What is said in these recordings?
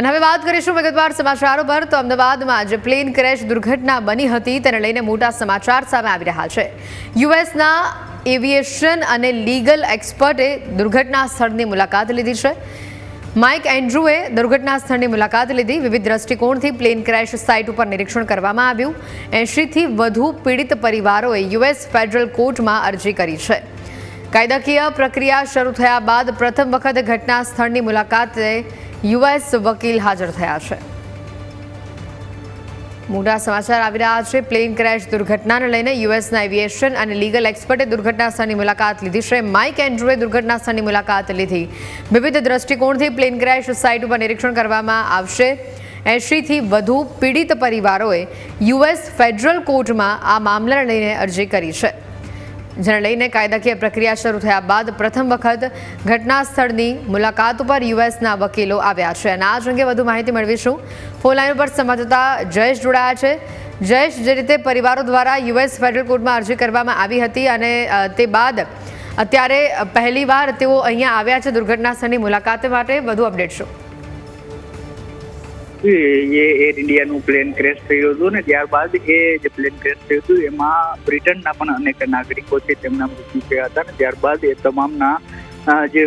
અને હવે વાત કરીશું વિગતવાર સમાચારો પર. તો અમદાવાદમાં જે પ્લેન ક્રેશ દુર્ઘટના બની હતી, તેને લઈને મોટા સમાચાર સામે આવી રહ્યા છે. યુએસના એવિએશન અને લીગલ એક્સપર્ટે દુર્ઘટના સ્થળની મુલાકાત લીધી છે. માઇક એન્ડ્રુએ દુર્ઘટના સ્થળની મુલાકાત લીધી. વિવિધ દ્રષ્ટિકોણથી પ્લેન ક્રેશ સાઇટ ઉપર નિરીક્ષણ કરવામાં આવ્યું. એંશીથી વધુ પીડિત પરિવારોએ યુએસ ફેડરલ કોર્ટમાં અરજી કરી છે. કાયદાકીય પ્રક્રિયા શરૂ થયા બાદ પ્રથમ વખત ઘટના સ્થળની મુલાકાતે યુએસ વકીલ હાજર થયા છે. મોટા સમાચાર આવી રહ્યા છે. પ્લેન ક્રેશ દુર્ઘટનાને લઈને યુએસના એવિએશન અને લીગલ એક્સપર્ટે દુર્ઘટના સ્થળની મુલાકાત લીધી છે. માઇક એન્ડ્રુએ દુર્ઘટના સ્થળની મુલાકાત લીધી. વિવિધ દ્રષ્ટિકોણથી પ્લેન ક્રેશ સાઇટ ઉપર નિરીક્ષણ કરવામાં આવશે. એંશીથી વધુ પીડિત પરિવારોએ યુએસ ફેડરલ કોર્ટમાં આ મામલાને લઈને અરજી કરી છે. જેને લઈને કાયદાકીય પ્રક્રિયા શરૂ થયા બાદ પ્રથમ વખત ઘટના સ્થળની મુલાકાત ઉપર યુએસના વકીલો આવ્યા છે. અને આ જ અંગે વધુ માહિતી મેળવીશું. ફોનલાઈન ઉપર સંવાદદાતા જયેશ જોડાયા છે. જયેશ, જે રીતે પરિવારો દ્વારા યુએસ ફેડરલ કોર્ટમાં અરજી કરવામાં આવી હતી અને તે બાદ અત્યારે પહેલીવાર તેઓ અહીંયા આવ્યા છે. દુર્ઘટના સ્થળની મુલાકાત માટે વધુ અપડેટ શું? એ એર ઇન્ડિયાનું પ્લેન ક્રેશ થયું હતું ને ત્યારબાદ એ જે પ્લેન ક્રેશ થયું હતું, એમાં બ્રિટનના પણ અનેક નાગરિકો છે તેમના મૃત્યુ થયા હતા ને ત્યારબાદ એ તમામના જે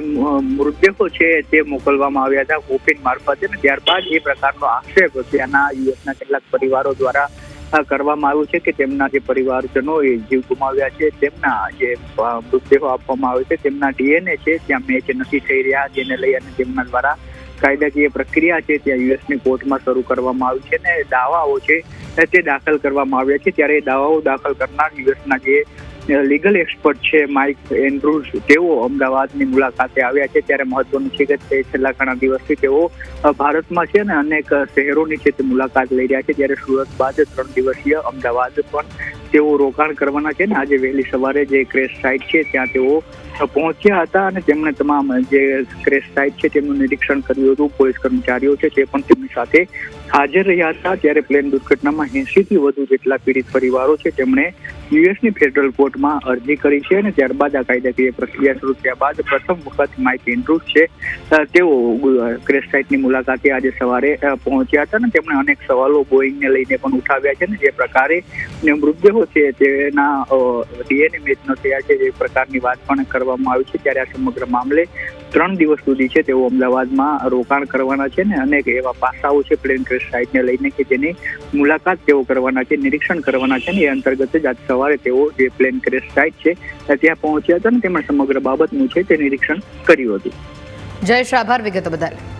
મૃતદેહો છે તે મોકલવામાં આવ્યા હતા કોફિન મારફતે ને ત્યારબાદ એ પ્રકારનો આક્ષેપ ત્યાંના યુએસના કેટલાક પરિવારો દ્વારા કરવામાં આવ્યું છે કે તેમના જે પરિવારજનો એ જીવ ગુમાવ્યા છે, તેમના જે મૃતદેહો આપવામાં આવે છે, તેમના ડીએનએ છે, ત્યાં મેચ નથી થઈ રહ્યા, જેને લઈ અને તેમના દ્વારા કાયદાકીય પ્રક્રિયા છે ત્યાં યુએસની કોર્ટમાં શરૂ કરવામાં આવી છે ને દાવાઓ છે તે દાખલ કરવામાં આવ્યા છે. ત્યારે એ દાવાઓ દાખલ કરનાર યુએસના જે લીગલ એક્સપર્ટ છે માઇક એન્ડ્રુઝ, તેઓ અમદાવાદની મુલાકાતે આવ્યા છે. ત્યારે મહત્વનું છે કે તે છેલ્લા ઘણા દિવસથી તેઓ ભારતમાં છે ને અનેક શહેરોની છે તે મુલાકાત લઈ રહ્યા છે. ત્યારે સુરત બાદ ત્રણ દિવસીય અમદાવાદ પણ તેઓ રોકાણ કરવાના છે ને, આજે વહેલી સવારે જે ક્રેશ સાઇટ છે, ત્યાં તેઓ પહોંચ્યા હતા અને તેમણે તમામ જે ક્રેશ સાઇટ છે, તેમનું નિરીક્ષણ કર્યું હતું. પોલીસ કર્મચારીઓ છે, તે પણ તેમની સાથે હાજર રહ્યા હતા. ત્યારે પ્લેન દુર્ઘટનામાં એંશી થી વધુ જેટલા પીડિત પરિવારો છે, તેમણે યુએસની ફેડરલ કોર્ટમાં અરજી કરી છે અને ત્યારબાદ આ કાયદાકીય પ્રક્રિયા શરૂ થયા બાદ પ્રથમ વખત માઇક એન્ડ્રુઝ છે તેઓ ક્રેશ સાઇટની મુલાકાતે આજે સવારે પહોંચ્યા હતા અને તેમણે અનેક સવાલો બોઈંગને લઈને પણ ઉઠાવ્યા છે ને જે પ્રકારે ને મૃતદેહો છે તેના ડીએનએ મેચનો થયા છે એ પ્રકારની વાત પણ કરવામાં આવી છે. ત્યારે આ સમગ્ર મામલે ત્રણ દિવસ સુધી છે તેઓ અમદાવાદમાં રોકાણ કરવાના છે ને અનેક એવા પાસાઓ છે પ્લેન ક્રેશ સાઇટને લઈને કે જેની મુલાકાત તેઓ કરવાના છે, નિરીક્ષણ કરવાના છે ને એ અંતર્ગત જ આજ સવારે તેઓ જે પ્લેન ક્રેશ સાઇટ છે ત્યાં પહોંચ્યા હતા ને તેમણે સમગ્ર બાબતનું છે તે નિરીક્ષણ કર્યું હતું. જય આભાર, વિગત બદલ.